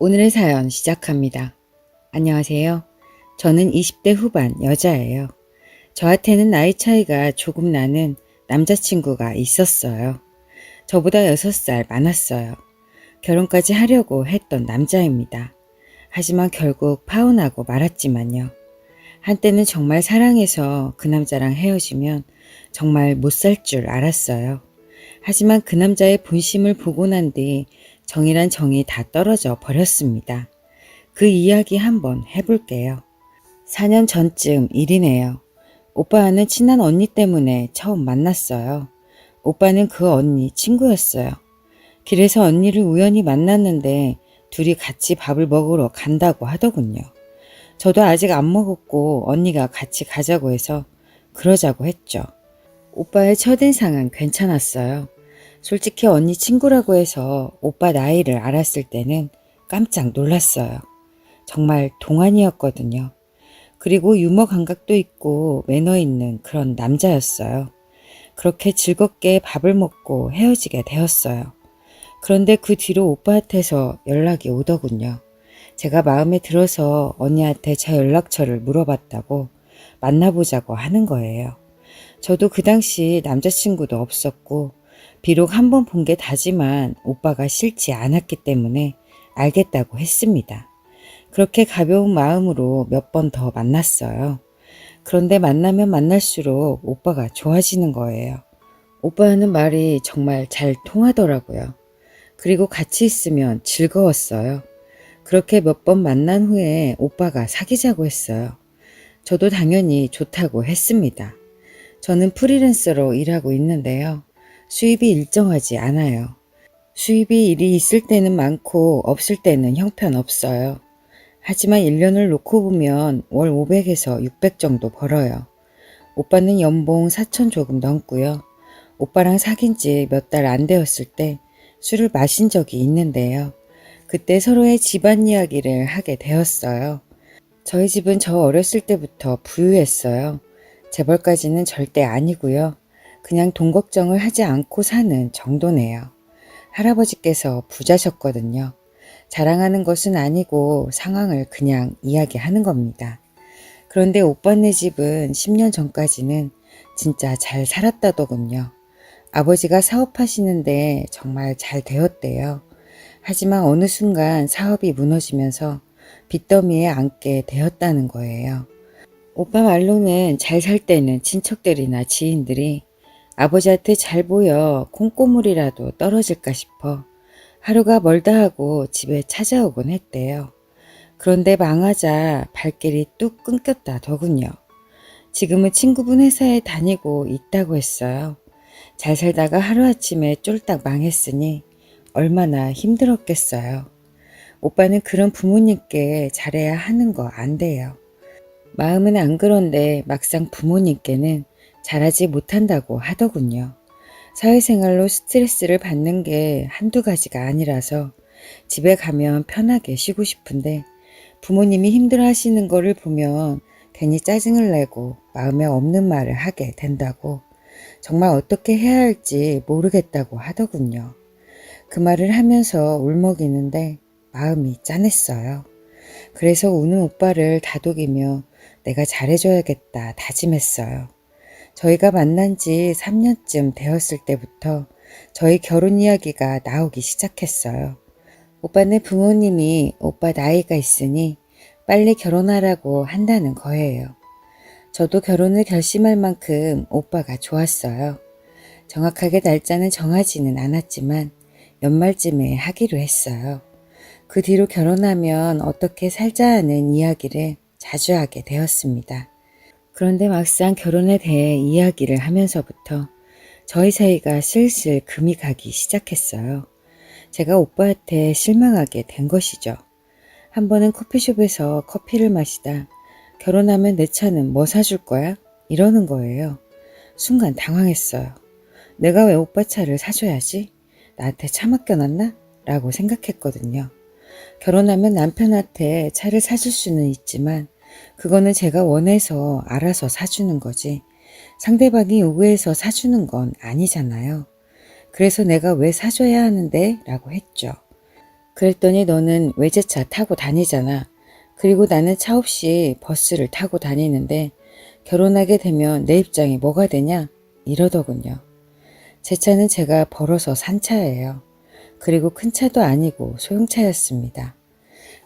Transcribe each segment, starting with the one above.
오늘의 사연 시작합니다. 안녕하세요. 저는 20대 후반 여자예요. 저한테는 나이 차이가 조금 나는 남자친구가 있었어요. 저보다 6살 많았어요. 결혼까지 하려고 했던 남자입니다. 하지만 결국 파혼하고 말았지만요. 한때는 정말 사랑해서 그 남자랑 헤어지면 정말 못 살 줄 알았어요. 하지만 그 남자의 본심을 보고 난 뒤 정이란 정이 다 떨어져 버렸습니다. 그 이야기 한번 해볼게요. 4년 전쯤 일이네요. 오빠는 친한 언니 때문에 처음 만났어요. 오빠는 그 언니 친구였어요. 길에서 언니를 우연히 만났는데 둘이 같이 밥을 먹으러 간다고 하더군요. 저도 아직 안 먹었고 언니가 같이 가자고 해서 그러자고 했죠. 오빠의 첫인상은 괜찮았어요. 솔직히 언니 친구라고 해서 오빠 나이를 알았을 때는 깜짝 놀랐어요. 정말 동안이었거든요. 그리고 유머 감각도 있고 매너 있는 그런 남자였어요. 그렇게 즐겁게 밥을 먹고 헤어지게 되었어요. 그런데 그 뒤로 오빠한테서 연락이 오더군요. 제가 마음에 들어서 언니한테 제 연락처를 물어봤다고 만나보자고 하는 거예요. 저도 그 당시 남자친구도 없었고, 비록 한 번 본 게 다지만 오빠가 싫지 않았기 때문에 알겠다고 했습니다. 그렇게 가벼운 마음으로 몇 번 더 만났어요. 그런데 만나면 만날수록 오빠가 좋아지는 거예요. 오빠 하는 말이 정말 잘 통하더라고요. 그리고 같이 있으면 즐거웠어요. 그렇게 몇 번 만난 후에 오빠가 사귀자고 했어요. 저도 당연히 좋다고 했습니다. 저는 프리랜서로 일하고 있는데요. 수입이 일정하지 않아요. 수입이 일이 있을 때는 많고 없을 때는 형편없어요. 하지만 1년을 놓고 보면 월 500에서 600 정도 벌어요. 오빠는 연봉 4천 조금 넘고요. 오빠랑 사귄 지 몇 달 안 되었을 때 술을 마신 적이 있는데요. 그때 서로의 집안 이야기를 하게 되었어요. 저희 집은 저 어렸을 때부터 부유했어요. 재벌까지는 절대 아니고요. 그냥 돈 걱정을 하지 않고 사는 정도네요. 할아버지께서 부자셨거든요. 자랑하는 것은 아니고 상황을 그냥 이야기하는 겁니다. 그런데 오빠네 집은 10년 전까지는 진짜 잘 살았다더군요. 아버지가 사업하시는데 정말 잘 되었대요. 하지만 어느 순간 사업이 무너지면서 빚더미에 앉게 되었다는 거예요. 오빠 말로는 잘 살 때는 친척들이나 지인들이 아버지한테 잘 보여 콩고물이라도 떨어질까 싶어 하루가 멀다 하고 집에 찾아오곤 했대요. 그런데 망하자 발길이 뚝 끊겼다 더군요. 지금은 친구분 회사에 다니고 있다고 했어요. 잘 살다가 하루아침에 쫄딱 망했으니 얼마나 힘들었겠어요. 오빠는 그런 부모님께 잘해야 하는 거 안 돼요. 마음은 안 그런데 막상 부모님께는 잘하지 못한다고 하더군요. 사회생활로 스트레스를 받는 게 한두 가지가 아니라서 집에 가면 편하게 쉬고 싶은데 부모님이 힘들어 하시는 거를 보면 괜히 짜증을 내고 마음에 없는 말을 하게 된다고 정말 어떻게 해야 할지 모르겠다고 하더군요. 그 말을 하면서 울먹이는데 마음이 짠했어요. 그래서 우는 오빠를 다독이며 내가 잘해줘야겠다 다짐했어요. 저희가 만난 지 3년쯤 되었을 때부터 저희 결혼 이야기가 나오기 시작했어요. 오빠네 부모님이 오빠 나이가 있으니 빨리 결혼하라고 한다는 거예요. 저도 결혼을 결심할 만큼 오빠가 좋았어요. 정확하게 날짜는 정하지는 않았지만 연말쯤에 하기로 했어요. 그 뒤로 결혼하면 어떻게 살자 하는 이야기를 자주 하게 되었습니다. 그런데 막상 결혼에 대해 이야기를 하면서부터 저희 사이가 슬슬 금이 가기 시작했어요. 제가 오빠한테 실망하게 된 것이죠. 한 번은 커피숍에서 커피를 마시다 결혼하면 내 차는 뭐 사줄 거야? 이러는 거예요. 순간 당황했어요. 내가 왜 오빠 차를 사줘야지? 나한테 차 맡겨놨나? 라고 생각했거든요. 결혼하면 남편한테 차를 사줄 수는 있지만 그거는 제가 원해서 알아서 사주는 거지 상대방이 요구해서 사주는 건 아니잖아요. 그래서 내가 왜 사줘야 하는데? 라고 했죠. 그랬더니 너는 외제차 타고 다니잖아. 그리고 나는 차 없이 버스를 타고 다니는데 결혼하게 되면 내 입장이 뭐가 되냐? 이러더군요. 제 차는 제가 벌어서 산 차예요. 그리고 큰 차도 아니고 소형차였습니다.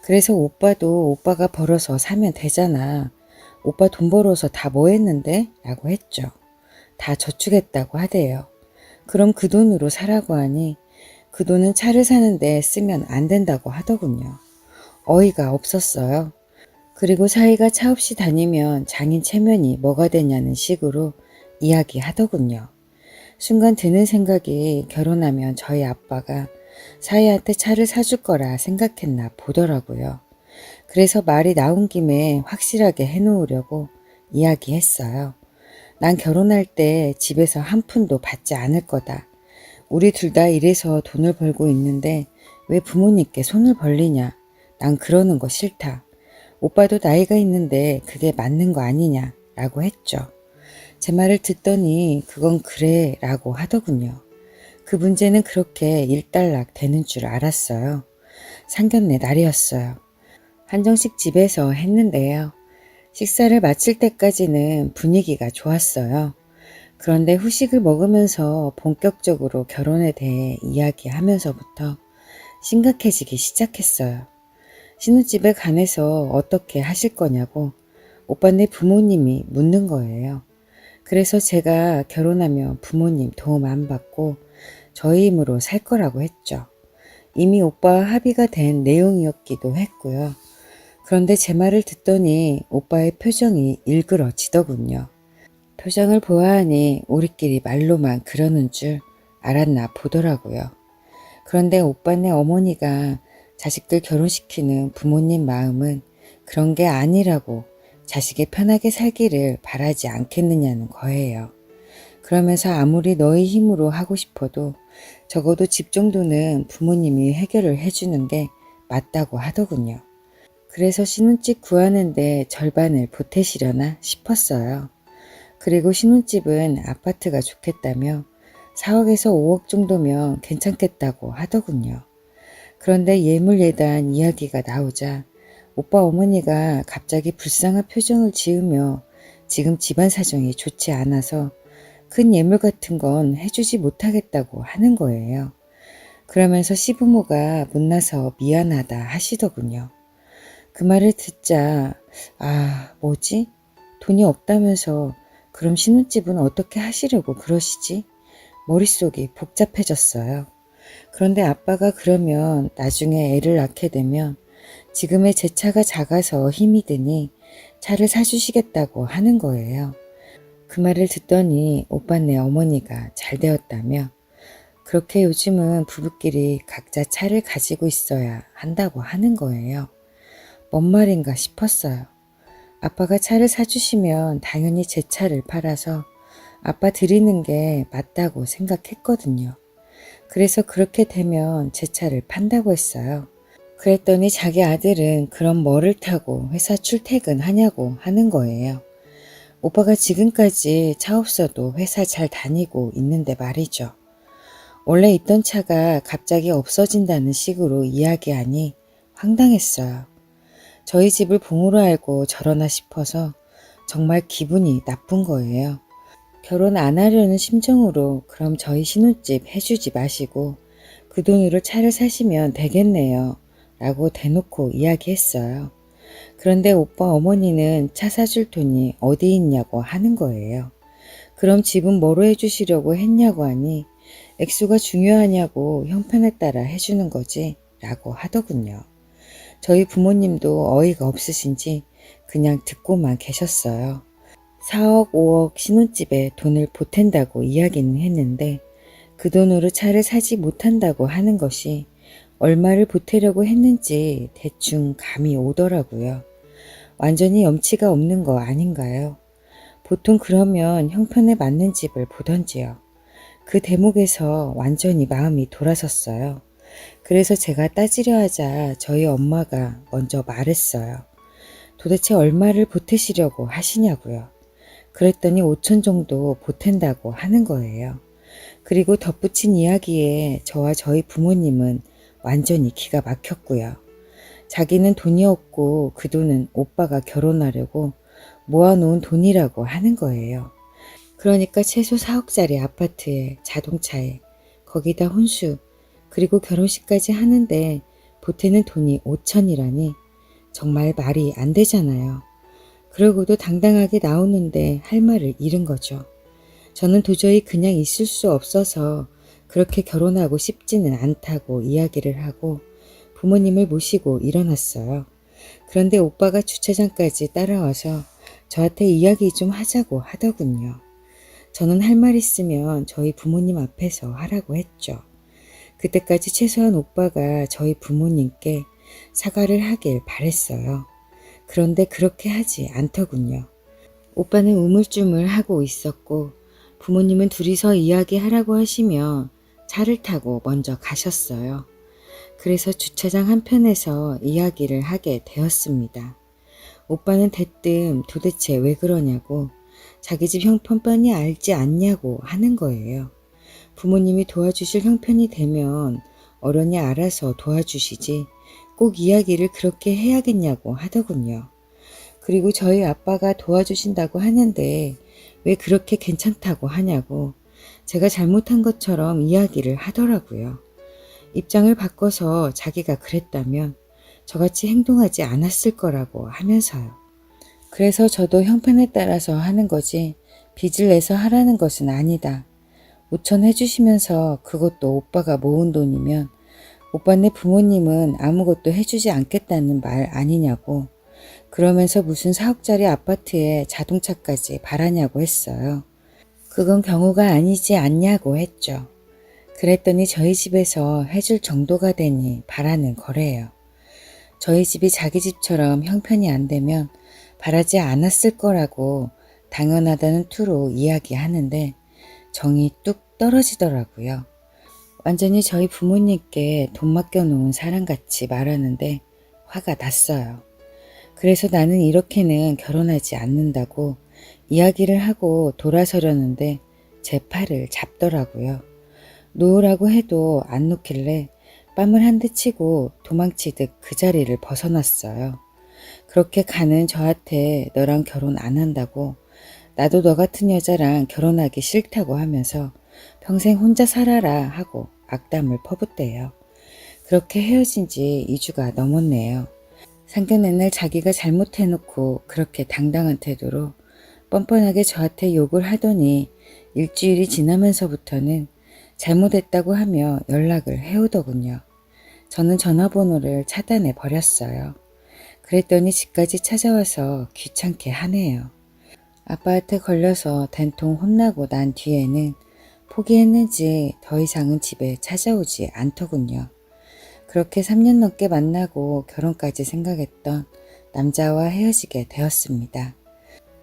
그래서 오빠도 오빠가 벌어서 사면 되잖아. 오빠 돈 벌어서 다 뭐 했는데? 라고 했죠. 다 저축했다고 하대요. 그럼 그 돈으로 사라고 하니 그 돈은 차를 사는데 쓰면 안 된다고 하더군요. 어이가 없었어요. 그리고 사이가 차 없이 다니면 장인 체면이 뭐가 되냐는 식으로 이야기하더군요. 순간 드는 생각이 결혼하면 저희 아빠가 사이한테 차를 사줄 거라 생각했나 보더라고요. 그래서 말이 나온 김에 확실하게 해놓으려고 이야기했어요. 난 결혼할 때 집에서 한 푼도 받지 않을 거다. 우리 둘 다 일해서 돈을 벌고 있는데 왜 부모님께 손을 벌리냐. 난 그러는 거 싫다. 오빠도 나이가 있는데 그게 맞는 거 아니냐. 라고 했죠. 제 말을 듣더니 그건 그래 라고 하더군요. 그 문제는 그렇게 일단락 되는 줄 알았어요. 상견례 날이었어요. 한정식 집에서 했는데요. 식사를 마칠 때까지는 분위기가 좋았어요. 그런데 후식을 먹으면서 본격적으로 결혼에 대해 이야기하면서부터 심각해지기 시작했어요. 신혼집에 관해서 어떻게 하실 거냐고 오빠네 부모님이 묻는 거예요. 그래서 제가 결혼하면 부모님 도움 안 받고 저희 힘으로 살 거라고 했죠. 이미 오빠와 합의가 된 내용이었기도 했고요. 그런데 제 말을 듣더니 오빠의 표정이 일그러지더군요. 표정을 보아하니 우리끼리 말로만 그러는 줄 알았나 보더라고요. 그런데 오빠네 어머니가 자식들 결혼시키는 부모님 마음은 그런 게 아니라고 자식이 편하게 살기를 바라지 않겠느냐는 거예요. 그러면서 아무리 너희 힘으로 하고 싶어도 적어도 집 정도는 부모님이 해결을 해주는 게 맞다고 하더군요. 그래서 신혼집 구하는데 절반을 보태시려나 싶었어요. 그리고 신혼집은 아파트가 좋겠다며 4억에서 5억 정도면 괜찮겠다고 하더군요. 그런데 예물예단 이야기가 나오자 오빠 어머니가 갑자기 불쌍한 표정을 지으며 지금 집안 사정이 좋지 않아서 큰 예물 같은 건 해주지 못하겠다고 하는 거예요. 그러면서 시부모가 못나서 미안하다 하시더군요. 그 말을 듣자, 아, 뭐지? 돈이 없다면서 그럼 신혼집은 어떻게 하시려고 그러시지? 머릿속이 복잡해졌어요. 그런데 아빠가 그러면 나중에 애를 낳게 되면 지금의 제 차가 작아서 힘이 드니 차를 사주시겠다고 하는 거예요. 그 말을 듣더니 오빠네 어머니가 잘 되었다며 그렇게 요즘은 부부끼리 각자 차를 가지고 있어야 한다고 하는 거예요. 뭔 말인가 싶었어요. 아빠가 차를 사주시면 당연히 제 차를 팔아서 아빠 드리는 게 맞다고 생각했거든요. 그래서 그렇게 되면 제 차를 판다고 했어요. 그랬더니 자기 아들은 그럼 뭐를 타고 회사 출퇴근하냐고 하는 거예요. 오빠가 지금까지 차 없어도 회사 잘 다니고 있는데 말이죠. 원래 있던 차가 갑자기 없어진다는 식으로 이야기하니 황당했어요. 저희 집을 봉으로 알고 저러나 싶어서 정말 기분이 나쁜 거예요. 결혼 안 하려는 심정으로 그럼 저희 신혼집 해주지 마시고 그 돈으로 차를 사시면 되겠네요. 라고 대놓고 이야기했어요. 그런데 오빠 어머니는 차 사줄 돈이 어디 있냐고 하는 거예요. 그럼 집은 뭐로 해주시려고 했냐고 하니 액수가 중요하냐고 형편에 따라 해주는 거지 라고 하더군요. 저희 부모님도 어이가 없으신지 그냥 듣고만 계셨어요. 4억, 5억 신혼집에 돈을 보탠다고 이야기는 했는데 그 돈으로 차를 사지 못한다고 하는 것이 얼마를 보태려고 했는지 대충 감이 오더라고요. 완전히 염치가 없는 거 아닌가요? 보통 그러면 형편에 맞는 집을 보던지요. 그 대목에서 완전히 마음이 돌아섰어요. 그래서 제가 따지려 하자 저희 엄마가 먼저 말했어요. 도대체 얼마를 보태시려고 하시냐고요. 그랬더니 5천 정도 보탠다고 하는 거예요. 그리고 덧붙인 이야기에 저와 저희 부모님은 완전히 기가 막혔고요. 자기는 돈이 없고 그 돈은 오빠가 결혼하려고 모아놓은 돈이라고 하는 거예요. 그러니까 최소 4억짜리 아파트에 자동차에 거기다 혼수 그리고 결혼식까지 하는데 보태는 돈이 5천이라니 정말 말이 안 되잖아요. 그러고도 당당하게 나오는데 할 말을 잃은 거죠. 저는 도저히 그냥 있을 수 없어서 그렇게 결혼하고 싶지는 않다고 이야기를 하고 부모님을 모시고 일어났어요. 그런데 오빠가 주차장까지 따라와서 저한테 이야기 좀 하자고 하더군요. 저는 할 말 있으면 저희 부모님 앞에서 하라고 했죠. 그때까지 최소한 오빠가 저희 부모님께 사과를 하길 바랬어요. 그런데 그렇게 하지 않더군요. 오빠는 우물쭈물 하고 있었고 부모님은 둘이서 이야기하라고 하시며 차를 타고 먼저 가셨어요. 그래서 주차장 한편에서 이야기를 하게 되었습니다. 오빠는 대뜸 도대체 왜 그러냐고 자기 집 형편만이 알지 않냐고 하는 거예요. 부모님이 도와주실 형편이 되면 어련히 알아서 도와주시지 꼭 이야기를 그렇게 해야겠냐고 하더군요. 그리고 저희 아빠가 도와주신다고 하는데 왜 그렇게 괜찮다고 하냐고 제가 잘못한 것처럼 이야기를 하더라고요. 입장을 바꿔서 자기가 그랬다면 저같이 행동하지 않았을 거라고 하면서요. 그래서 저도 형편에 따라서 하는 거지 빚을 내서 하라는 것은 아니다. 5천 해주시면서 그것도 오빠가 모은 돈이면 오빠네 부모님은 아무것도 해주지 않겠다는 말 아니냐고 그러면서 무슨 4억짜리 아파트에 자동차까지 바라냐고 했어요. 그건 경우가 아니지 않냐고 했죠. 그랬더니 저희 집에서 해줄 정도가 되니 바라는 거래요. 저희 집이 자기 집처럼 형편이 안 되면 바라지 않았을 거라고 당연하다는 투로 이야기하는데 정이 뚝 떨어지더라고요. 완전히 저희 부모님께 돈 맡겨놓은 사람같이 말하는데 화가 났어요. 그래서 나는 이렇게는 결혼하지 않는다고 이야기를 하고 돌아서려는데 제 팔을 잡더라고요. 놓으라고 해도 안 놓길래 뺨을 한 대 치고 도망치듯 그 자리를 벗어났어요. 그렇게 가는 저한테 너랑 결혼 안 한다고 나도 너 같은 여자랑 결혼하기 싫다고 하면서 평생 혼자 살아라 하고 악담을 퍼붓대요. 그렇게 헤어진 지 2주가 넘었네요. 상견례 날 자기가 잘못해놓고 그렇게 당당한 태도로 뻔뻔하게 저한테 욕을 하더니 일주일이 지나면서부터는 잘못했다고 하며 연락을 해오더군요. 저는 전화번호를 차단해 버렸어요. 그랬더니 집까지 찾아와서 귀찮게 하네요. 아빠한테 걸려서 된통 혼나고 난 뒤에는 포기했는지 더 이상은 집에 찾아오지 않더군요. 그렇게 3년 넘게 만나고 결혼까지 생각했던 남자와 헤어지게 되었습니다.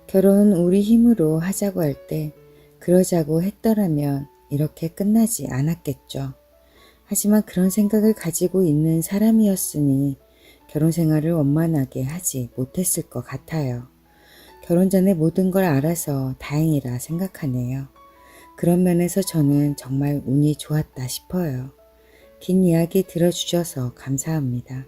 결혼은 우리 힘으로 하자고 할 때 그러자고 했더라면 이렇게 끝나지 않았겠죠. 하지만 그런 생각을 가지고 있는 사람이었으니 결혼 생활을 원만하게 하지 못했을 것 같아요. 결혼 전에 모든 걸 알아서 다행이라 생각하네요. 그런 면에서 저는 정말 운이 좋았다 싶어요. 긴 이야기 들어주셔서 감사합니다.